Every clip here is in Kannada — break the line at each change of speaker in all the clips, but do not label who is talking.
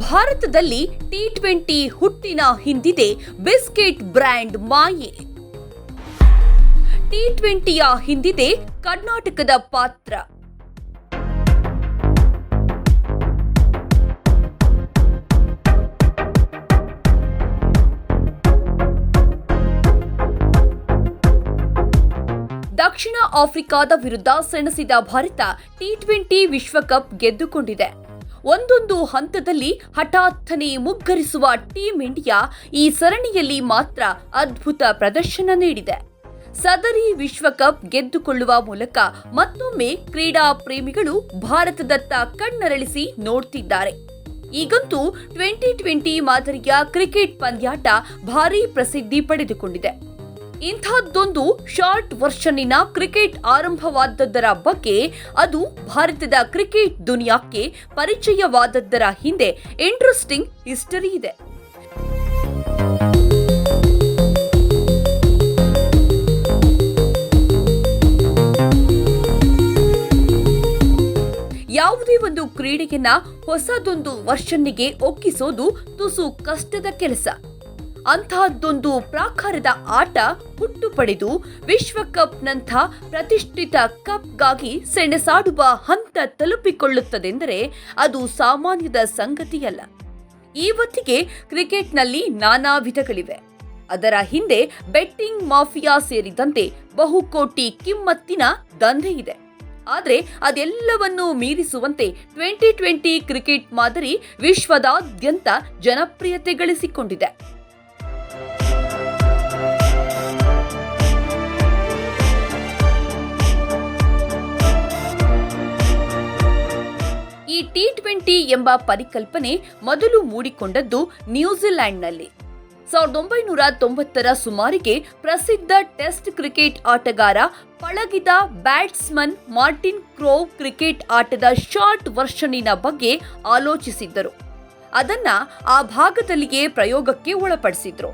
ಭಾರತದಲ್ಲಿ ಟಿ ಟ್ವೆಂಟಿ ಹುಟ್ಟಿನ ಹಿಂದಿದೆ ಬಿಸ್ಕೆಟ್ ಬ್ರ್ಯಾಂಡ್ ಮಾಯೆ. ಟಿ ಟ್ವೆಂಟಿಯ ಹಿಂದಿದೆ ಕರ್ನಾಟಕದ ಪಾತ್ರ. ದಕ್ಷಿಣ ಆಫ್ರಿಕಾದ ವಿರುದ್ಧ ಸೆಣಸಿದ ಭಾರತ ಟಿ ಟ್ವೆಂಟಿ ವಿಶ್ವಕಪ್ ಗೆದ್ದುಕೊಂಡಿದೆ. ಒಂದೊಂದು ಹಂತದಲ್ಲಿ ಹಠಾತ್ತನೆ ಮುಗ್ಗರಿಸುವ ಟೀಂ ಇಂಡಿಯಾ ಈ ಸರಣಿಯಲ್ಲಿ ಮಾತ್ರ ಅದ್ಭುತ ಪ್ರದರ್ಶನ ನೀಡಿದೆ. ಸದರಿ ವಿಶ್ವಕಪ್ ಗೆದ್ದುಕೊಳ್ಳುವ ಮೂಲಕ ಮತ್ತೊಮ್ಮೆ ಕ್ರೀಡಾ ಪ್ರೇಮಿಗಳು ಭಾರತದತ್ತ ಕಣ್ಣರಳಿಸಿ ನೋಡ್ತಿದ್ದಾರೆ. ಈಗಂತೂ ಟ್ವೆಂಟಿ ಟ್ವೆಂಟಿ ಮಾದರಿಯ ಕ್ರಿಕೆಟ್ ಪಂದ್ಯಾಟ ಭಾರೀ ಪ್ರಸಿದ್ಧಿ ಪಡೆದುಕೊಂಡಿದೆ. ಇಂಥದ್ದೊಂದು ಶಾರ್ಟ್ ವರ್ಷನ್ನಿನ ಕ್ರಿಕೆಟ್ ಆರಂಭವಾದದ್ದರ ಬಗ್ಗೆ ಅದು ಭಾರತದ ಕ್ರಿಕೆಟ್ ದುನಿಯಾಕ್ಕೆ ಪರಿಚಯವಾದದ್ದರ ಹಿಂದೆ ಇಂಟ್ರೆಸ್ಟಿಂಗ್ ಹಿಸ್ಟರಿ ಇದೆ. ಯಾವುದೇ ಒಂದು ಕ್ರೀಡೆಯನ್ನ ಹೊಸದೊಂದು ವರ್ಷನ್ನಿಗೆ ಒಕ್ಕಿಸೋದು ತುಸು ಕಷ್ಟದ ಕೆಲಸ. ಅಂತಹದ್ದೊಂದು ಪ್ರಾಕಾರದ ಆಟ ಹುಟ್ಟು ಪಡೆದು ವಿಶ್ವಕಪ್ನಂಥ ಪ್ರತಿಷ್ಠಿತ ಕಪ್ಗಾಗಿ ಸೆಣಸಾಡುವ ಹಂತ ತಲುಪಿಕೊಳ್ಳುತ್ತದೆಂದರೆ ಅದು ಸಾಮಾನ್ಯದ ಸಂಗತಿಯಲ್ಲ. ಇವತ್ತಿಗೆ ಕ್ರಿಕೆಟ್ನಲ್ಲಿ ನಾನಾ ವಿಧಗಳಿವೆ. ಅದರ ಹಿಂದೆ ಬೆಟ್ಟಿಂಗ್ ಮಾಫಿಯಾ ಸೇರಿದಂತೆ ಬಹುಕೋಟಿ ಕಿಮ್ಮತ್ತಿನ ದಂಧೆ ಇದೆ. ಆದರೆ ಅದೆಲ್ಲವನ್ನೂ ಮೀರಿಸುವಂತೆ ಟ್ವೆಂಟಿ ಟ್ವೆಂಟಿ ಕ್ರಿಕೆಟ್ ಮಾದರಿ ವಿಶ್ವದಾದ್ಯಂತ ಜನಪ್ರಿಯತೆ ಗಳಿಸಿಕೊಂಡಿದೆ. ಟಿ ಟ್ವೆಂಟಿ ಎಂಬ ಪರಿಕಲ್ಪನೆ ಮೊದಲು ಮೂಡಿಕೊಂಡದ್ದು ನ್ಯೂಜಿಲೆಂಡ್ನಲ್ಲಿ ಸಾವಿರದ ಒಂಬೈನೂರ ತೊಂಬತ್ತರ ಸುಮಾರಿಗೆ ಪ್ರಸಿದ್ಧ ಟೆಸ್ಟ್ ಕ್ರಿಕೆಟ್ ಆಟಗಾರ ಪಳಗಿದ ಬ್ಯಾಟ್ಸ್ಮನ್ ಮಾರ್ಟಿನ್ ಕ್ರೋವ್ ಕ್ರಿಕೆಟ್ ಆಟದ ಶಾರ್ಟ್ ವರ್ಷನಿನ ಬಗ್ಗೆ ಆಲೋಚಿಸಿದ್ದರು. ಅದನ್ನ ಆ ಭಾಗದಲ್ಲಿಯೇ ಪ್ರಯೋಗಕ್ಕೆ ಒಳಪಡಿಸಿದ್ರು.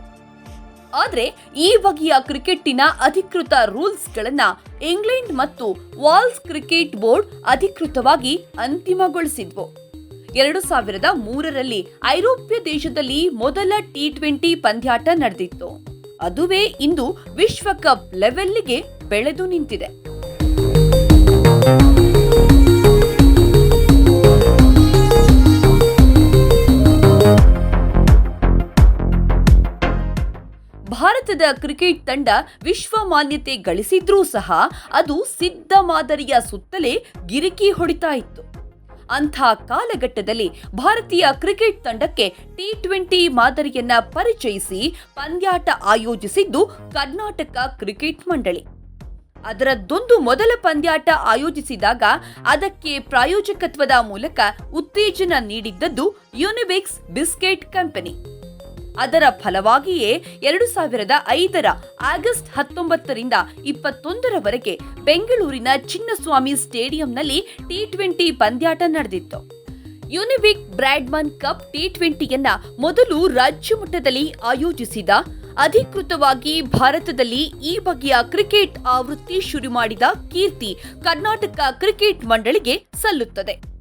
ಆದರೆ ಈ ಬಗೆಯ ಕ್ರಿಕೆಟ್ಟಿನ ಅಧಿಕೃತ ರೂಲ್ಸ್ಗಳನ್ನ ಇಂಗ್ಲೆಂಡ್ ಮತ್ತು ವಾಲ್ಸ್ ಕ್ರಿಕೆಟ್ ಬೋರ್ಡ್ ಅಧಿಕೃತವಾಗಿ ಅಂತಿಮಗೊಳಿಸಿದ್ವು. ಎರಡು ಸಾವಿರದ ಮೂರರಲ್ಲಿ ಐರೋಪ್ಯ ದೇಶದಲ್ಲಿ ಮೊದಲ ಟಿ ಟ್ವೆಂಟಿ ಪಂದ್ಯಾಟ ನಡೆದಿತ್ತು. ಅದುವೇ ಇಂದು ವಿಶ್ವಕಪ್ ಲೆವೆಲ್ಗೆ ಬೆಳೆದು ನಿಂತಿದೆ. ಭಾರತದ ಕ್ರಿಕೆಟ್ ತಂಡ ವಿಶ್ವ ಮಾನ್ಯತೆ ಗಳಿಸಿದ್ರೂ ಸಹ ಅದು ಸಿದ್ಧ ಮಾದರಿಯ ಸುತ್ತಲೇ ಗಿರಿಕಿ ಹೊಡಿತಾ ಇತ್ತು. ಅಂಥ ಕಾಲಘಟ್ಟದಲ್ಲಿ ಭಾರತೀಯ ಕ್ರಿಕೆಟ್ ತಂಡಕ್ಕೆ ಟಿ ಟ್ವೆಂಟಿ ಮಾದರಿಯನ್ನ ಪರಿಚಯಿಸಿ ಪಂದ್ಯಾಟ ಆಯೋಜಿಸಿದ್ದು ಕರ್ನಾಟಕ ಕ್ರಿಕೆಟ್ ಮಂಡಳಿ. ಅದರದ್ದೊಂದು ಮೊದಲ ಪಂದ್ಯಾಟ ಆಯೋಜಿಸಿದಾಗ ಅದಕ್ಕೆ ಪ್ರಾಯೋಜಕತ್ವದ ಮೂಲಕ ಉತ್ತೇಜನ ನೀಡಿದ್ದದ್ದು ಯುನಿಬಿಕ್ಸ್ ಬಿಸ್ಕೆಟ್ ಕಂಪನಿ. ಅದರ ಫಲವಾಗಿಯೇ ಎರಡು ಸಾವಿರದ ಐದರ ಆಗಸ್ಟ್ ಹತ್ತೊಂಬತ್ತರಿಂದ ಇಪ್ಪತ್ತೊಂದರವರೆಗೆ ಬೆಂಗಳೂರಿನ ಚಿನ್ನಸ್ವಾಮಿ ಸ್ಟೇಡಿಯಂನಲ್ಲಿ ಟಿ ಟ್ವೆಂಟಿ ಪಂದ್ಯಾಟ ನಡೆದಿತ್ತು. ಯುನಿವಿಕ್ ಬ್ರಾಡ್ಮನ್ ಕಪ್ ಟಿ ಟ್ವೆಂಟಿಯನ್ನ ಮೊದಲು ರಾಜ್ಯ ಮಟ್ಟದಲ್ಲಿ ಆಯೋಜಿಸಿದ, ಅಧಿಕೃತವಾಗಿ ಭಾರತದಲ್ಲಿ ಈ ಬಗೆಯ ಕ್ರಿಕೆಟ್ ಆವೃತ್ತಿ ಶುರು ಮಾಡಿದ ಕೀರ್ತಿ ಕರ್ನಾಟಕ ಕ್ರಿಕೆಟ್ ಮಂಡಳಿಗೆ ಸಲ್ಲುತ್ತದೆ.